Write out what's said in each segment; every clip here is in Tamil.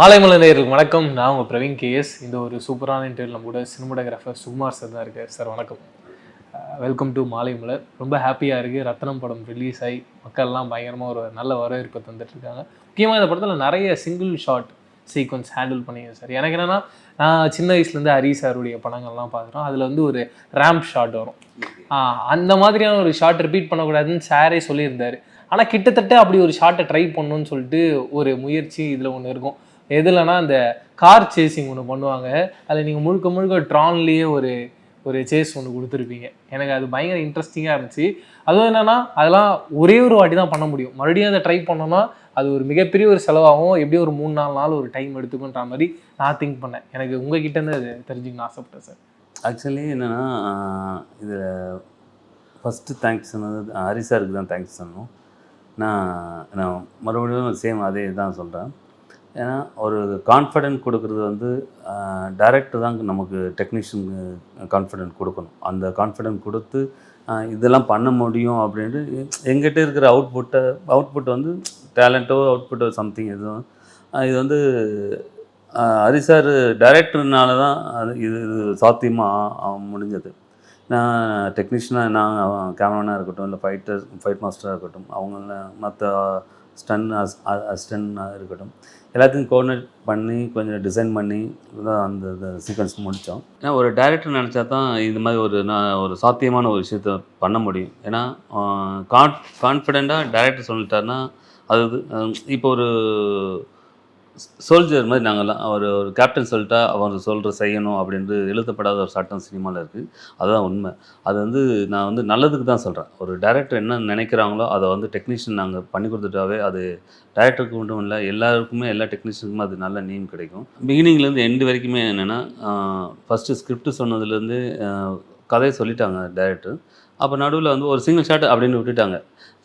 மாலைமலை நேயர்களுக்கு வணக்கம். நான் உங்கள் பிரவீன் கேஎஸ் இந்த ஒரு சூப்பரான இன்டர்வியூ நம்ம கூட சினிமாட்டோகிராஃபர் சுகுமார் சார் தான் இருக்கார். சார் வணக்கம். வெல்கம் டு மாலைமலர் ரொம்ப ஹாப்பியாக இருக்குது ரத்னம் படம் ரிலீஸ் ஆகி மக்கள்லாம் பயங்கரமாக ஒரு நல்ல வரவேற்பை தந்துட்டு இருக்காங்க. முக்கியமாக இந்த படத்தில் நிறைய சிங்கிள் ஷாட் சீக்வன்ஸ் ஹேண்டில் பண்ணிங்க சார் எனக்கு என்னென்னா நான் சின்ன வயசுலேருந்து ஹரி சாருடைய படங்கள்லாம் பார்க்குறோம் அதில் வந்து ஒரு ரேம்ப் ஷாட் வரும். அந்த மாதிரியான ஒரு ஷாட் ரிப்பீட் பண்ணக்கூடாதுன்னு சாரே சொல்லியிருந்தார். ஆனால் கிட்டத்தட்ட அப்படி ஒரு ஷாட்டை ட்ரை பண்ணணும்னு சொல்லிட்டு ஒரு முயற்சி இதில் ஒன்று இருக்கும். எதுலனா அந்த கார் சேசிங் ஒன்று பண்ணுவாங்க. அதில் நீங்கள் முழுக்க முழுக்க ட்ரான்லேயே ஒரு ஒரு சேஸ் ஒன்று கொடுத்துருப்பீங்க. எனக்கு அது பயங்கர இன்ட்ரெஸ்டிங்காக இருந்துச்சு. அதுவும் என்னென்னா அதெல்லாம் ஒரே ஒரு வாட்டி தான் பண்ண முடியும். மறுபடியும் அதை ட்ரை பண்ணோன்னா அது ஒரு மிகப்பெரிய ஒரு செலவாகும். எப்படியும் ஒரு மூணு நாலு நாள் ஒரு டைம் எடுத்துக்குன்ற மாதிரி நான் திங்க் பண்ணேன். எனக்கு உங்ககிட்டேருந்து அது தெரிஞ்சுக்கணும் ஆசைப்பட்டேன் சார் ஆக்சுவலி என்னென்னா இதில் ஃபஸ்ட்டு தேங்க்ஸ் சொன்னது ஹரி சாருக்கு தான் தேங்க்ஸ் சொல்லணும் நான் நான் மறுபடியும் சேம் அதே தான் சொல்கிறேன் ஏன்னா ஒரு கான்ஃபிடென்ட் கொடுக்குறது வந்து டைரக்டர் தான் நமக்கு டெக்னீஷியன் கான்ஃபிடென்ட் கொடுக்கணும். அந்த கான்ஃபிடென்ட் கொடுத்து இதெல்லாம் பண்ண முடியும் அப்படின்ட்டு எங்கிட்ட இருக்கிற அவுட்புட்டை அவுட்புட் வந்து டேலண்ட்டோ அவுட்புட்டோ சம்திங் எதுவும் இது வந்து ஹரிசார் டைரக்டர்னால தான் அது இது இது சாத்தியமாக முடிஞ்சது. நான் டெக்னீஷியனாக நான் கேமரானாக இருக்கட்டும் இல்லை ஃபைட்டர் ஃபைட் மாஸ்டராக இருக்கட்டும் அவங்கள மற்ற ஸ்டன் அஸ் அசிஸ்டன்டாக இருக்கட்டும் எல்லாத்தையும் கோஆர்டினேட் பண்ணி கொஞ்சம் டிசைன் பண்ணி தான் அந்த சீக்வன்ஸ் முடித்தோம். ஏன்னா ஒரு டைரக்டர் நினச்சா தான் இது மாதிரி ஒரு நான் ஒரு சாத்தியமான ஒரு விஷயத்த பண்ண முடியும். ஏன்னா கான் கான்ஃபிடெண்ட்டாக டைரக்டர் சொல்லிட்டாருன்னா அது இப்போ ஒரு சோல்ஜர் மாதிரி நாங்கள்லாம் அவர் ஒரு கேப்டன் சொல்லிட்டா அவர் சொல்கிற செய்யணும் அப்படின்ட்டு எழுதப்படாத ஒரு சட்டம் சினிமாவில் இருக்குது அதுதான் உண்மை. அது வந்து நான் வந்து நல்லதுக்கு தான் சொல்கிறேன் ஒரு டைரக்டர் என்ன நினைக்கிறாங்களோ அதை வந்து டெக்னீஷியன் நாங்கள் பண்ணி கொடுத்துட்டாவே அது டைரக்டருக்கு மட்டும் இல்லை எல்லாருக்குமே எல்லா டெக்னீஷியனுக்குமே அது நல்ல நேம் கிடைக்கும். பிகினிங்லேருந்து எண்டு வரைக்குமே என்னென்னா ஃபஸ்ட்டு ஸ்கிரிப்ட் சொன்னதுலேருந்து கதையை சொல்லிட்டாங்க டைரக்டர் அப்போ நடுவில் வந்து ஒரு சிங்கிள் ஷாட் அப்படின்னு விட்டுட்டாங்க.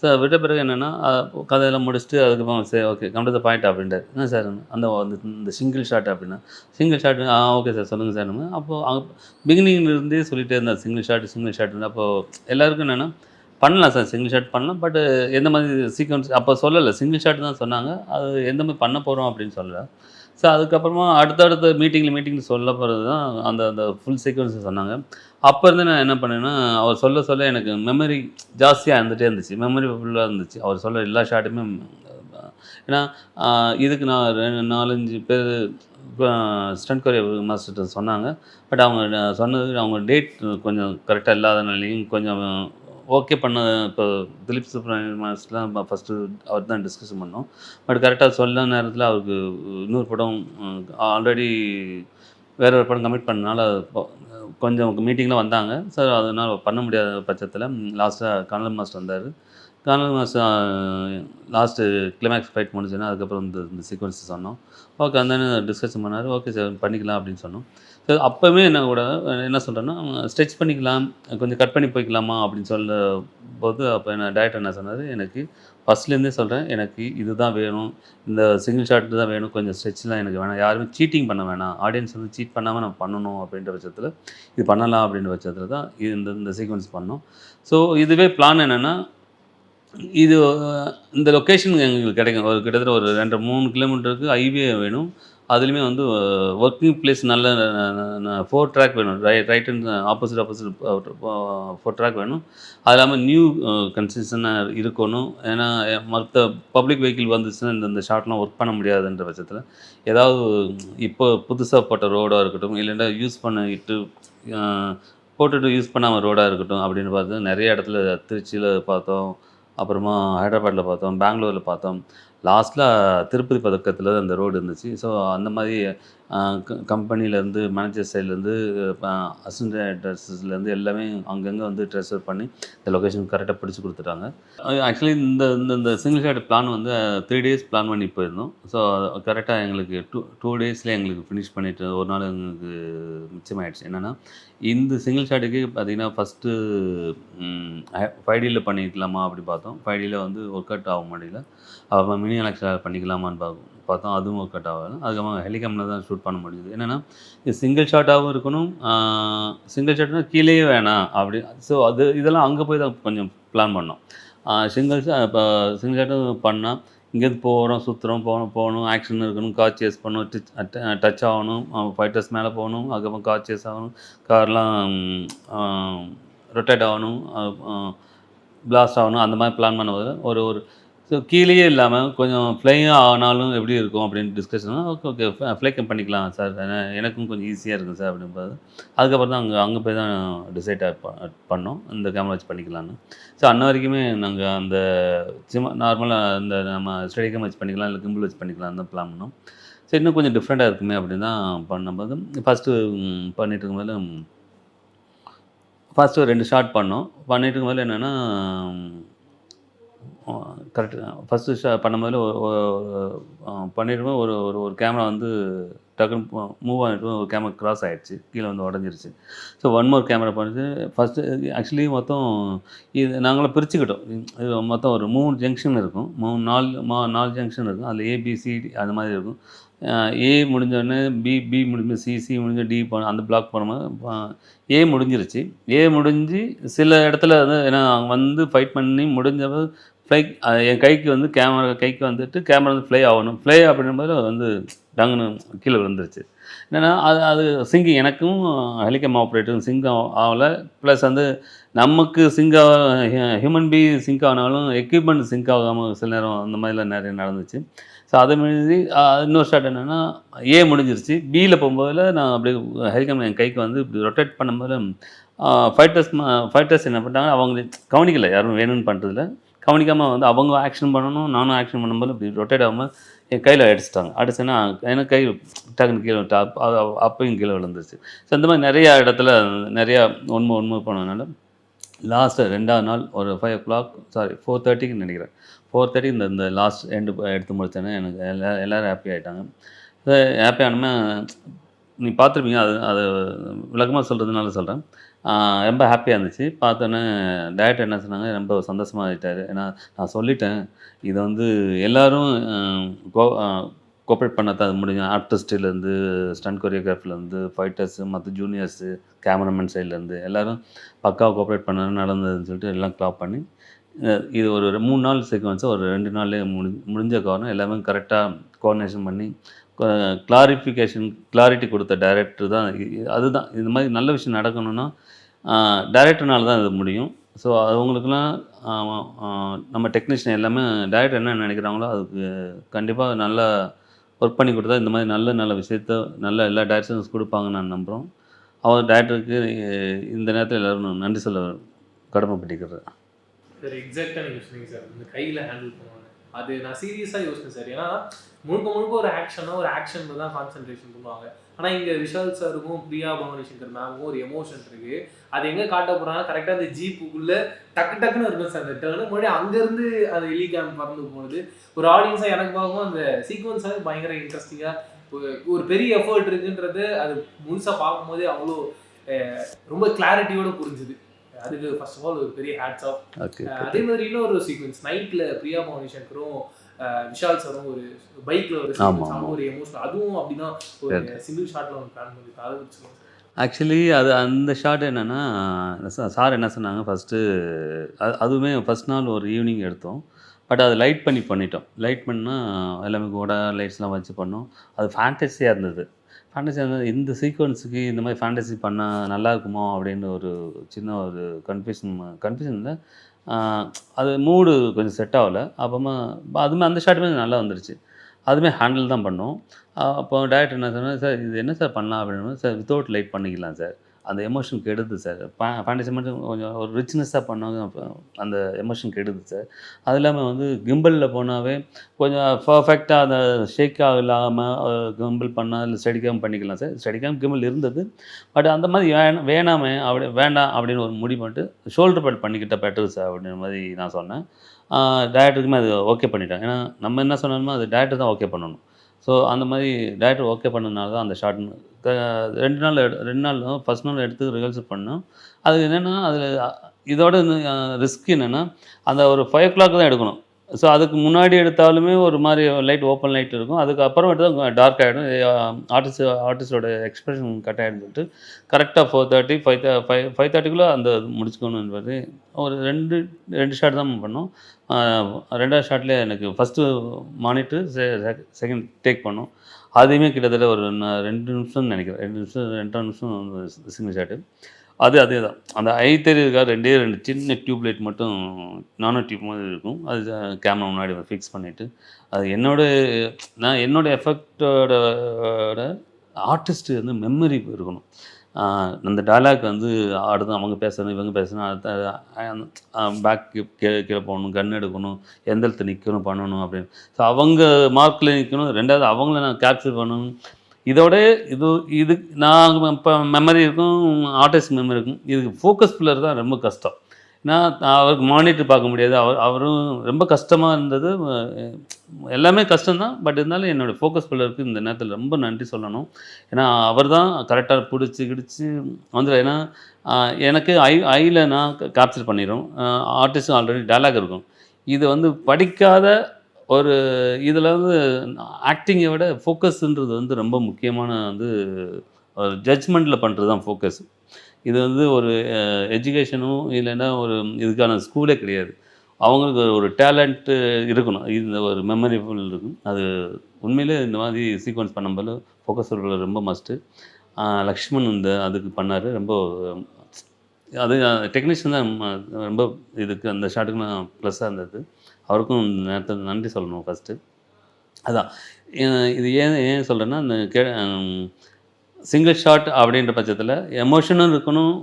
சார் விட்ட பிறகு என்னென்னா கதையெல்லாம் முடிச்சுட்டு அதுக்கப்புறம் சரி okay come to the point அப்படின்ட்டு என்ன சார் அந்த இந்த சிங்கிள் ஷாட் அப்படின்னா? சிங்கிள் ஷாட் ஆ ஓகே சார் சொல்லுங்கள் சார் அப்போது பிகினிங்லேருந்தே சொல்லிகிட்டே இருந்தேன் சிங்கிள் ஷாட் சிங்கிள் ஷாட் அப்போது எல்லாருக்கும் என்னென்னா பண்ணலாம் சார் சிங்கிள் ஷாட் பண்ணலாம் பட் எந்த மாதிரி சீக்வன்ஸ் அப்போ சொல்லலை சிங்கிள் ஷாட் தான் சொன்னாங்க. அது எந்த மாதிரி பண்ண போகிறோம் அப்படின்னு சொல்லலை. ஸோ அதுக்கப்புறமா அடுத்தடுத்த மீட்டிங்கில் மீட்டிங்கில் சொல்ல போகிறது தான் அந்த அந்த ஃபுல் சீக்வன்ஸை சொன்னாங்க. அப்போ இருந்து நான் என்ன பண்ணேன்னா அவர் சொல்ல சொல்ல எனக்கு மெமரி ஜாஸ்தியாக இருந்துகிட்டே இருந்துச்சு. மெமரி ஃபுல்லாக இருந்துச்சு. அவர் சொல்ல எல்லா ஷாட்டுமே ஏன்னா இதுக்கு நான் ரெண்டு நாலஞ்சு பேர் ஸ்டன்ட் கொரிய மாஸ்டர்கிட்ட சொன்னாங்க. பட் அவங்க சொன்னது அவங்க டேட் கொஞ்சம் கரெக்டாக இல்லாதனாலையும் கொஞ்சம் ஓகே பண்ண இப்போ திலீப் சுப்ரமணியன் மாஸ்டர்லாம் ஃபஸ்ட்டு அவர் தான் டிஸ்கஷன் பண்ணோம். பட் கரெக்டாக சொல்ல நேரத்தில் அவருக்கு இன்னொரு படம் ஆல்ரெடி வேற ஒரு படம் கமிட் பண்ணனால கொஞ்சம் மீட்டிங்கில் வந்தாங்க. சார் அதனால் பண்ண முடியாத பட்சத்தில் லாஸ்ட்டாக கனல் மாஸ்டர் வந்தார். Kanal master last climax fight முடிஞ்சுன்னா அதுக்கப்புறம் இந்த இந்த சீக்வன்ஸ் சொன்னோம். ஓகே அந்த டிஸ்கஷன் பண்ணார். ஓகே சார் பண்ணிக்கலாம் அப்படின்னு சொன்னோம். ஸோ அப்போவே என்ன கூட என்ன சொல்கிறேன்னா ஸ்ட்ரெச் பண்ணிக்கலாம் கொஞ்சம் கட் பண்ணி போய்க்கலாமா அப்படின்னு சொல்ல போது அப்போ என்ன டேரக்டர் என்ன சொன்னார் எனக்கு ஃபஸ்ட்லேருந்தே சொல்கிறேன் எனக்கு இதுதான் வேணும் இந்த சிங்கிள் ஷாட் தான் வேணும் கொஞ்சம் ஸ்ட்ரெச்லாம் எனக்கு வேணாம். யாருமே சீட்டிங் பண்ண வேணாம். ஆடியன்ஸ் வந்து சீட் பண்ணாமல் நம்ம பண்ணணும் அப்படின்ற பட்சத்தில் இது பண்ணலாம் அப்படின்ற பட்சத்தில் தான் இது இந்த இந்த சீக்வன்ஸ் பண்ணோம். ஸோ இதுவே பிளான் என்னென்னா இது இந்த லொக்கேஷன் எங்களுக்கு கிடைக்கும். ஒரு கிட்டத்தட்ட ஒரு ரெண்டு மூணு கிலோமீட்டருக்கு ஹைவே வேணும். அதுலேயுமே வந்து ஒர்க்கிங் பிளேஸ் நல்ல ஃபோர் ட்ராக் வேணும். Right right and opposite opposite four track வேணும். அது இல்லாமல் நியூ கன்சிஸ்டனாக இருக்கணும். ஏன்னா மற்ற பப்ளிக் வெஹிக்கிள் வந்துச்சுன்னா இந்த இந்த ஷார்ட்லாம் ஒர்க் பண்ண முடியாதுன்ற பட்சத்தில் ஏதாவது இப்போ புதுசாக போட்ட ரோடாக இருக்கட்டும் இல்லைன்னா யூஸ் பண்ணிட்டு போட்டுட்டு யூஸ் பண்ணாமல் ரோடாக இருக்கட்டும் அப்படின்னு பார்த்து நிறைய இடத்துல திருச்சியில் பார்த்தோம் அப்புறமா ஹைதராபாத்தில் பார்த்தோம் பெங்களூரில் பார்த்தோம். லாஸ்ட்டில் திருப்பதி பதக்கத்தில் அந்த ரோடு இருந்துச்சு. ஸோ அந்த மாதிரி கம்பெனிலேருந்து மேனேஜர் சைட்லேருந்து அசிஸ்டன்ட் ட்ரெஸ்ஸஸ்லேருந்து எல்லாமே அங்கங்கே வந்து ட்ரெஸ்ஸர் பண்ணி இந்த லொக்கேஷன் கரெக்டாக பிடிச்சி கொடுத்துட்டாங்க. ஆக்சுவலி இந்த இந்த இந்த சிங்கிள் ஷாட் பிளான் வந்து த்ரீ டேஸ் பிளான் பண்ணி போயிருந்தோம். ஸோ கரெக்டாக எங்களுக்கு டூ டூ டேஸில் எங்களுக்கு ஃபினிஷ் பண்ணிட்டு ஒரு நாள் எங்களுக்கு மிச்சமாயிடுச்சு. என்னென்னா இந்த சிங்கிள் ஷாட்டுக்கு பார்த்தீங்கன்னா ஃபஸ்ட்டு ஃபைவ் டியில் பண்ணிக்கலாமா அப்படி பார்த்தோம். ஃபைவ் டியில் வந்து ஒர்க் அவுட் ஆக முடியல. அப்புறம் மினி எலக்ஷன் பண்ணிக்கலாமான்னு பார்ப்போம் பார்த்தோம் அதுவும் ஒர்க் அவுட் ஆகல. அதுக்கப்புறம் ஹெலிகாமில் தான் ஷூட் பண்ண முடியுது என்னென்னா இது சிங்கிள் ஷாட்டாகவும் இருக்கணும். சிங்கிள் ஷாட்னா கீழேயே வேணாம். அப்படி ஸோ அது இதெல்லாம் அங்கே போய் தான் கொஞ்சம் பிளான் பண்ணோம். சிங்கிள் இப்போ சிங்கிள் ஷாட்டும் பண்ணால் இங்கேருந்து போகிறோம் சுற்றுறோம் போகணும் போகணும் ஆக்ஷன் இருக்கணும் கார் சேஸ் பண்ணணும் டச் டச் ஆகணும் ஃபைட்டர்ஸ் மேலே போகணும் அதுக்கப்புறம் கார் சேஸ் ஆகணும் கார்லாம் ரொட்டேட் ஆகணும் பிளாஸ்ட் ஆகணும் அந்த மாதிரி பிளான் பண்ணும்போது ஒரு ஒரு ஸோ கீழேயே இல்லாமல் கொஞ்சம் ஃப்ளையும் ஆனாலும் எப்படி இருக்கும் அப்படின்னு டிஸ்கஷன் ஓகே ஓகே ஃப்ளைக்கம் பண்ணிக்கலாம் சார் எனக்கும் கொஞ்சம் ஈஸியாக இருக்கும் சார் அப்படின்றது அதுக்கப்புறம் தான் அங்கே அங்கே போய் தான் டிசைட் பண்ணோம். இந்த கேமரா வச்சு பண்ணிக்கலான்னு ஸோ அன்ன வரைக்குமே நாங்கள் அந்த சும்மா நார்மலாக இந்த நம்ம ஸ்டடி கேம் வச்சு பண்ணிக்கலாம் இல்லை கிம்பிள் வச்சு பண்ணிக்கலாம் தான் பிளான் பண்ணோம். ஸோ இன்னும் கொஞ்சம் டிஃப்ரெண்ட்டாக இருக்குமே அப்படின்னு தான் பண்ணும்போது ஃபஸ்ட்டு பண்ணிட்டு இருக்கும்போது ஃபஸ்ட்டு ரெண்டு ஷார்ட் பண்ணோம். பண்ணிட்டு இருக்கும்போது என்னென்னா கரெக்டு ஃபஸ்ட்டு ஷா பண்ணும்போது பண்ணிடும்போது ஒரு ஒரு ஒரு கேமரா வந்து டக்குன்னு மூவ் ஆகிட்டு ஒரு கேமரா கிராஸ் ஆகிடுச்சு கீழே வந்து உடஞ்சிருச்சு. ஸோ ஒன் மோர் கேமரா பண்ணிட்டு ஃபஸ்ட்டு ஆக்சுவலி மொத்தம் இது நாங்களாம் பிரிச்சுக்கிட்டோம். இது மொத்தம் ஒரு மூணு ஜங்ஷன் இருக்கும். மூணு நாலு மா நாலு ஜங்ஷன் இருக்கும். அதில் ஏபிசிடி அந்த மாதிரி இருக்கும். ஏ முடிஞ்சோடனே பி பி முடிஞ்சு சி சி முடிஞ்ச டி போன அந்த பிளாக் போனோம் ஏ முடிஞ்சிருச்சு. ஏ முடிஞ்சு சில இடத்துல வந்து ஏன்னா அவங்க வந்து ஃபைட் பண்ணி முடிஞ்ச ஃப்ளை என் கைக்கு வந்து கேமரா கைக்கு வந்துட்டு கேமரா வந்து ஃப்ளை ஆகணும். ஃப்ளை அப்படின்னும்போது வந்து டங்குன்னு கீழே விழுந்துருச்சு. என்னென்னா அது அது சிங்கிங் எனக்கும் ஹெலிகாம் ஆப்ரேட்டரும் சிங்க் ஆகலை. ப்ளஸ் வந்து நமக்கு சிங்க் ஹியூமன் பீ சிங்க் ஆனாலும் எக்யூப்மெண்ட் சிங்க் ஆகாமல் சில நேரம் அந்த மாதிரிலாம் நிறைய நடந்துச்சு. ஸோ அதை மீறி இன்னொரு ஷாட் என்னென்னா ஏ முடிஞ்சிருச்சு. பியில் போகும்போதில் நான் அப்படியே ஹெலிகாம் என் கைக்கு வந்து இப்படி ரொட்டேட் பண்ணும்போது ஃபைட்டர்ஸ் ஃபைட்டர்ஸ் என்ன பண்ணிட்டாங்க அவங்க கவனிக்கலை. யாரும் வேணும்னு பண்ணுறதில்ல கவனிக்காமல் வந்து அவங்க ஆக்ஷன் பண்ணணும் நானும் ஆக்ஷன் பண்ணும்போது இப்படி ரொட்டேட் ஆகாமல் என் கையில் அடிச்சிட்டாங்க. அடிச்சேன்னா எனக்கு கை டக்குன்னு கீழே விட்டு அப் கீழே விழுந்துருச்சு. ஸோ இந்த மாதிரி நிறையா இடத்துல நிறையா ஒன்மை ஒன்று போனதுனால லாஸ்ட்டு ரெண்டாவது நாள் ஒரு five o'clock sorry four தேர்ட்டிக்கு நினைக்கிறேன். ஃபோர் தேர்ட்டி இந்த இந்த லாஸ்ட் எண்டு எடுத்து முடிச்சேன்னா எனக்கு எல்லா எல்லோரும் ஹாப்பி ஆகிட்டாங்க ஹாப்பி ஆனமே நீ பார்த்துருப்பீங்க அது அது விளக்கமாக சொல்கிறதுனால சொல்கிறேன் ரொம்ப ஹாப்பியாக இருந்துச்சு. பார்த்தோன்னே டேரக்டர் என்ன சொன்னாங்க ரொம்ப சந்தோஷமாக ஆகிட்டாரு ஏன்னா நான் சொல்லிட்டேன் இதை வந்து எல்லோரும் கோ கோஆப்ரேட் பண்ண தான் முடியும். ஆர்டிஸ்ட்லேருந்து ஸ்டன் கொரியோகிராஃபிலேருந்து ஃபைட்டர்ஸு மற்ற ஜூனியர்ஸு கேமராமேன் சைட்லேருந்து எல்லோரும் பக்காவாக கோஆப்ரேட் பண்ண நடந்ததுன்னு சொல்லிட்டு எல்லாம் கிளாப் பண்ணி இது ஒரு மூணு நாள் சீக்வன்ஸாக ஒரு ரெண்டு நாள் முடி முடிஞ்ச காரணம் எல்லாமே கரெக்டாக கோஆர்டினேஷன் பண்ணி கிளாரிஃபிகேஷன் கிளாரிட்டி கொடுத்த டைரக்டர் தான் அதுதான். இந்த மாதிரி நல்ல விஷயம் நடக்கணும்னா டைரக்டர்னால தான் இது முடியும். ஸோ அவங்களுக்குலாம் நம்ம டெக்னீஷியன் எல்லாமே டைரக்டர் என்ன நினைக்கிறாங்களோ அதுக்கு கண்டிப்பாக நல்லா ஒர்க் பண்ணி கொடுத்தா இந்த மாதிரி நல்ல நல்ல விஷயத்த நல்ல எல்லா டைரக்ஷன்ஸ் கொடுப்பாங்கன்னு நான் நம்புகிறோம் அவர் டைரக்டருக்கு இந்த நேரத்தில் எல்லோரும் நன்றி சொல்ல கடமைப்பட்டிருக்கிறேன் சார் எக்ஸாக்டாக நீங்கள் சொன்னீங்க சார் இந்த கையில் ஹேண்டில் பண்ணுவாங்க. அது நான் சீரியஸாக யோசிச்சேன் சார் ஏன்னா முழுக்க முழுக்க ஒரு ஆக்ஷனாக ஒரு ஆக்ஷனில் தான் கான்சென்ட்ரேஷன் பண்ணுவாங்க. ஆனால் இங்கே விஷால் சாருக்கும் பிரியா பவானி சங்கர் மேமுக்கும் ஒரு எமோஷன் இருக்கு. அது எங்கே காட்ட போகிறாங்க கரெக்டாக அந்த ஜீப்புக்குள்ளே டக்கு டக்குன்னு இருக்கும் சார் அந்த டேர்னு மறுபடியும் அங்கேருந்து அந்த எலி கேம் பறந்து போனது. ஒரு ஆடியன்ஸாக எனக்கு பார்க்கும் அந்த சீக்வன்ஸாக பயங்கர இன்ட்ரெஸ்டிங்காக ஒரு பெரிய எஃபர்ட் இருக்குன்றது அது முழுசாக பார்க்கும்போதே அவ்வளோ ரொம்ப கிளாரிட்டியோடு புரிஞ்சுது. அதுக்கு ஃபர்ஸ்ட் ஆஃப் ஆல் ஒரு பெரிய ஹேட்ஸ் ஆஃப் அதே மாதிரி இன்னொரு சீக்வன்ஸ் நைட்ல பிரியா பவானி சங்கரும் விஷால் சாரும் ஒரு பைக்ல ஒரு ஒரு எமோஷனல் அதுவும் அப்படிதான் ஒரு சிங்கிள் ஷாட்ல ஒன்று பிளான் பண்ணி அதை வச்சுக்கோங்க ஆக்சுவலி அது அந்த ஷாட் என்னென்னா சார் என்ன சொன்னாங்க? ஃபஸ்ட்டு அது அதுவுமே ஃபஸ்ட் நாள் ஒரு ஈவினிங் எடுத்தோம். பட் அது லைட் பண்ணி பண்ணிட்டோம். லைட் பண்ணால் எல்லாமே கூட லைட்ஸ்லாம் வச்சு பண்ணோம். அது ஃபேண்டஸியாக இருந்தது. ஃபேண்டசி இருந்தது இந்த சீக்வன்ஸுக்கு இந்த மாதிரி ஃபேண்டசி பண்ணால் நல்லா இருக்குமோ அப்படின்னு ஒரு சின்ன ஒரு கன்ஃபியூஷன் கன்ஃபியூஷனில் அது மூடு கொஞ்சம் செட் ஆகலை. அப்புறமா அதுமே அந்த ஷாட்டுமே நல்லா வந்துருச்சு. அதுவுமே ஹேண்டில் தான் பண்ணோம். அப்போ டேரக்டர் என்ன சொன்னால் சார் இது என்ன சார் பண்ணலாம்? அப்படின்னு சார் வித்தவுட் லைட் பண்ணிக்கலாம் சார். அந்த எமோஷன் கெடுது சார் ஃபேண்டசி மட்டும் கொஞ்சம் ஒரு ரிச்னஸ்ஸாக பண்ணாங்க அந்த எமோஷன் கெடுது சார் அது இல்லாமல் வந்து கிம்பிளில் போனாவே கொஞ்சம் பர்ஃபெக்டாக அந்த ஷேக்காக இல்லாமல் கிம்பிள் பண்ணால் இல்லை ஸ்டடிக்காமல் பண்ணிக்கலாம் சார் ஸ்டடிக்காமல் கிம்பிள் இருந்தது. பட் அந்த மாதிரி வேணாம் வேணாமே அப்படி வேண்டாம் அப்படின்னு ஒரு முடிவு பண்ணிட்டு ஷோல்டர் பேட் பண்ணிக்கிட்ட பெட்டர் சார் அப்படின்ற மாதிரி நான் சொன்னேன். டேரக்டருக்குமே அது ஓகே பண்ணிட்டாங்க. ஏன்னா நம்ம என்ன சொன்னோமோ அது டேரக்டர் தான் ஓகே பண்ணணும். ஸோ அந்த மாதிரி டேரக்டர் ஓகே பண்ணனால தான் அந்த ஷார்ட் ரெண்டு நாள் எடு- ரெண்டு நாள் ஃபஸ்ட் நாள் எடுத்து ரிஹர்சல் பண்ணோம். அது என்னென்னா அதில் இதோட ரிஸ்க் என்னென்னா அந்த ஒரு ஃபைவ் ஓ கிளாக் தான் எடுக்கணும். ஸோ அதுக்கு முன்னாடி எடுத்தாலுமே ஒரு மாதிரி லைட் ஓப்பன் லைட் இருக்கும். அதுக்கப்புறம் எடுத்தால் டார்க் ஆகிடும் ஆர்டிஸ்ட் ஆர்டிஸ்டோட எக்ஸ்பிரஷன் கட் ஆகிடும் சொல்லிட்டு கரெக்டாக four thirty five five five தேர்ட்டிக்குள்ளே அந்த முடிச்சுக்கணுன்றது ஒரு ரெண்டு ரெண்டு ஷாட் தான் பண்ணோம். ரெண்டாவது ஷாட்லேயே எனக்கு ஃபஸ்ட்டு மானிட்டு செகண்ட் டேக் பண்ணோம். அதையுமே கிட்டத்தட்ட ஒரு ரெண்டு நிமிஷம் நினைக்கிறேன். ரெண்டு நிமிஷம் ரெண்டரை நிமிஷம் சிங்கிள் ஷாட்டு அது அதே தான். அந்த ஐ தெரியுதுக்கா ரெண்டே ரெண்டு சின்ன டியூப் லைட் மட்டும் நானோ டியூப் மாதிரி இருக்கும். அது கேமரா முன்னாடி ஃபிக்ஸ் பண்ணிவிட்டு அது என்னோட நான் என்னோட எஃபெக்டோட ஆர்டிஸ்ட்டு வந்து மெமரி இருக்கணும். அந்த டைலாக் வந்து அடுத்து அவங்க பேசணும் இவங்க பேசணும் அடுத்த பேக் கீழே கீழே போகணும் கன் எடுக்கணும் எந்த இடத்துல நிற்கணும் பண்ணணும் அப்படின்னு. ஸோ அவங்க மார்க்கில் நிற்கணும் ரெண்டாவது அவங்கள நான் கேப்சர் பண்ணணும். இதோட இது இது நான் இப்போ மெமரி இருக்கும் ஆர்டிஸ்ட் மெமரி இருக்கும். இதுக்கு ஃபோக்கஸ் பில்லர் தான் ரொம்ப கஷ்டம். ஏன்னா அவருக்கு மானிட்டர் பார்க்க முடியாது. அவர் அவரும் ரொம்ப கஷ்டமாக இருந்தது. எல்லாமே கஷ்டம்தான். பட் இருந்தாலும் என்னோடய ஃபோக்கஸ் பில்லருக்கு இந்த நேரத்தில் ரொம்ப நன்றி சொல்லணும். ஏன்னா அவர் தான் கரெக்டாக பிடிச்சி கிடிச்சி வந்துடும் ஏன்னா எனக்கு ஐ ஐயில் நான் கேப்சர் பண்ணிடும் ஆர்டிஸ்ட்டும் ஆல்ரெடி டைலாக் இருக்கும். இது வந்து படிக்காத ஒரு இதில் வந்து ஆக்டிங்கை விட ஃபோக்கஸ்ன்றது வந்து ரொம்ப முக்கியமான வந்து ஒரு ஜட்ஜ்மெண்ட்டில் பண்ணுறது தான் ஃபோக்கஸ் இது வந்து ஒரு எஜுகேஷனும் இல்லைன்னா ஒரு இதுக்கான ஸ்கூலே கிடையாது. அவங்களுக்கு ஒரு டேலண்ட்டு இருக்கணும். இந்த ஒரு மெமரிஃபுல் இருக்கும். அது உண்மையிலே இந்த மாதிரி சீக்வன்ஸ் பண்ணும்போது ஃபோக்கஸ் ரொம்ப மஸ்ட்டு லக்ஷ்மண் இந்த அதுக்கு பண்ணார். ரொம்ப அது டெக்னீஷியன் தான் ரொம்ப இதுக்கு அந்த ஷாட்டுக்கு நான் ப்ளஸ்ஸாக இருந்தது. அவருக்கும் இந்த நேரத்தில் நன்றி சொல்லணும் ஃபஸ்ட்டு அதான். இது ஏன் ஏன் சொல்கிறேன்னா இந்த கே சிங்கிள் ஷாட் அப்படின்ற பட்சத்தில் எமோஷனும் இருக்கணும்.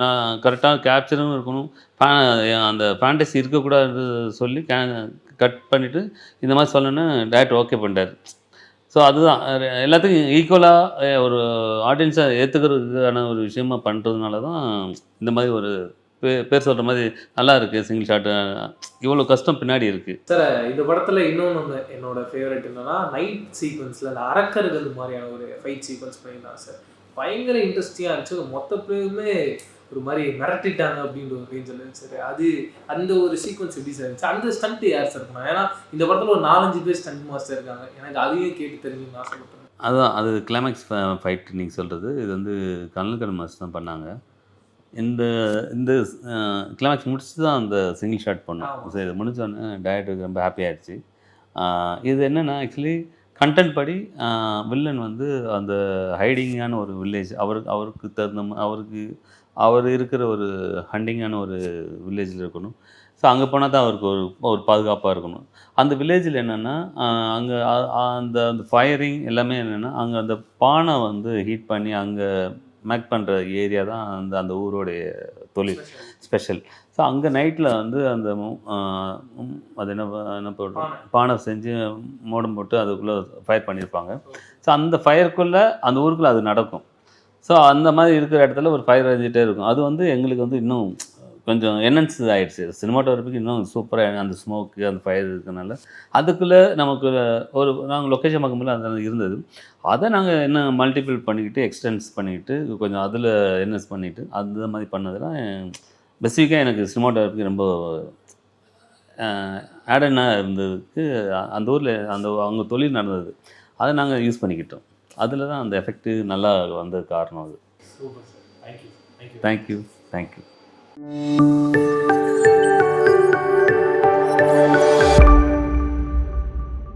நான் கரெக்டாக கேப்சரும் இருக்கணும். அந்த ஃபேண்டசி இருக்கக்கூடாது சொல்லி கே கட் பண்ணிவிட்டு இந்த மாதிரி சொல்லணுன்னா டேரக்ட் ஓகே பண்ணிட்டார். ஸோ அதுதான். எல்லாத்துக்கும் ஈக்குவலாக ஒரு ஆடியன்ஸை ஏற்றுக்கிறதுக்கான ஒரு விஷயமா பண்ணுறதுனால தான் இந்த மாதிரி ஒரு பேர் சொல்கிற மாதிரி நல்லா இருக்குது சிங்கிள் ஷாட்டு இவ்வளோ கஷ்டம் பின்னாடி இருக்குது சார் இந்த படத்துல இன்னொன்று ஒன்று என்னோட ஃபேவரட் என்னன்னா நைட் சீக்வன்ஸ்ல அந்த அரக்கர்கள் மாதிரியான ஒரு ஃபைட் சீக்வன்ஸ் பண்ணியிருந்தாங்க சார். பயங்கர இன்ட்ரெஸ்டிங்காக இருந்துச்சு. மொத்த பேருமே ஒரு மாதிரி மிரட்டிட்டாங்க அப்படின்ற ஒரு ரேஞ்சில் சார். அது அந்த ஒரு சீக்வன்ஸ் எப்படி சார் இருந்துச்சு? அந்த ஸ்டண்ட் யார் சார் பண்ணா ஏன்னா இந்த படத்துல ஒரு நாலஞ்சு பேர் ஸ்டண்ட் மாஸ்டர் இருக்காங்க. எனக்கு அதையும் கேட்டு தெரிஞ்சுன்னு ஆசைப்பட்டேன். அதுதான் அது கிளைமேக்ஸ் ஃபைட் நீங்கள் சொல்கிறது இது வந்து கண்ணல்கர் மாஸ் தான் பண்ணாங்க. இந்த இந்த கிளைமேக்ஸ் முடிச்சு தான் அந்த சிங்கிள் ஷாட் பண்ணோம். இது முடிஞ்சோடனே டயட்டுக்கு ரொம்ப ஹாப்பி ஆயிடுச்சு. இது என்னென்னா ஆக்சுவலி கண்டென்ட் படி வில்லன் வந்து அந்த ஹைடிங்கான ஒரு வில்லேஜ் அவருக்கு அவருக்கு தகுந்த அவருக்கு அவர் இருக்கிற ஒரு ஹண்டிங்கான ஒரு வில்லேஜில் இருக்கணும். ஸோ அங்கே போனால் தான் அவருக்கு ஒரு ஒரு பாதுகாப்பாக இருக்கணும். அந்த வில்லேஜில் என்னென்னா அங்கே அந்த அந்த ஃபயரிங் எல்லாமே என்னென்னா அங்கே அந்த பானை வந்து ஹீட் பண்ணி அங்கே மேக் பண்ணுற ஏரியா தான் அந்த அந்த ஊரோடைய தொழில் ஸ்பெஷல் ஸோ அங்கே நைட்டில் வந்து அந்த அது என்ன என்ன போட்டு பானை. செஞ்சு மோடம் போட்டு அதுக்குள்ளே ஃபயர் பண்ணியிருப்பாங்க ஸோ அந்த ஃபயருக்குள்ளே அந்த ஊருக்குள்ளே அது நடக்கும். ஸோ அந்த மாதிரி இருக்கிற இடத்துல ஒரு ஃபயர் எரிஞ்சிட்டே இருக்கும். அது வந்து எங்களுக்கு வந்து இன்னும் கொஞ்சம் என்ஹன்ஸ் ஆயிடுச்சு. சினிமாட்டோகிராஃபிக்கு இன்னும் சூப்பராக அந்த ஸ்மோக்கு அந்த ஃபயர் இருக்கனால அதுக்குள்ளே நமக்கு ஒரு நாங்கள் லொக்கேஷன் பார்க்கும்போது அது இருந்தது. அதை நாங்கள் என்ன மல்டிபிள் பண்ணிக்கிட்டு எக்ஸ்டென்ஸ் பண்ணிக்கிட்டு கொஞ்சம் அதில் என்எஸ் பண்ணிக்கிட்டு அந்த மாதிரி பண்ணதெல்லாம் பெசிஃபிக்காக எனக்கு சினிமாட்டோகிராஃபி ரொம்ப ஆடனாக இருந்ததுக்கு அந்த ஊரில் அந்த அவங்க தொழில் நடந்தது. அதை நாங்கள் யூஸ் பண்ணிக்கிட்டோம். அதில் தான் அந்த எஃபெக்ட்டு நல்லா வந்தது காரணம் அது. Thank you thank you thank you thank you